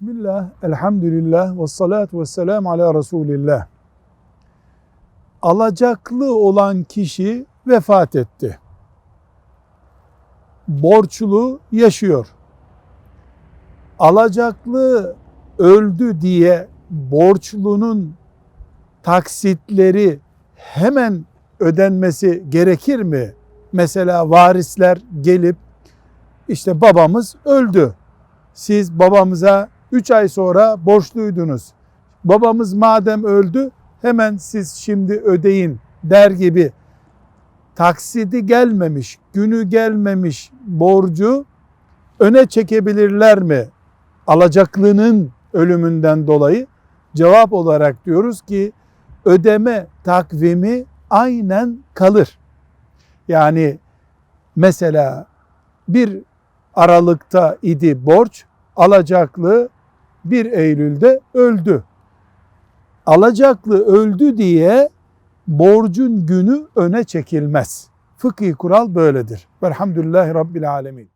Bismillah, elhamdülillah, ve salatu ve selamu ala Resulillah. Alacaklı olan kişi vefat etti. Borçlu yaşıyor. Alacaklı öldü diye borçlunun taksitleri hemen ödenmesi gerekir mi? Mesela varisler gelip işte babamız öldü. Siz babamıza 3 ay sonra borçluydunuz. Babamız madem öldü hemen siz şimdi ödeyin der gibi taksidi gelmemiş, günü gelmemiş borcu öne çekebilirler mi? Alacaklının ölümünden dolayı cevap olarak diyoruz ki ödeme takvimi aynen kalır. Yani mesela bir Aralık'ta idi borç, alacaklı 1 Eylül'de öldü. Alacaklı öldü diye borcun günü öne çekilmez. Fıkhi kural böyledir. Velhamdülillahi Rabbil Alemin.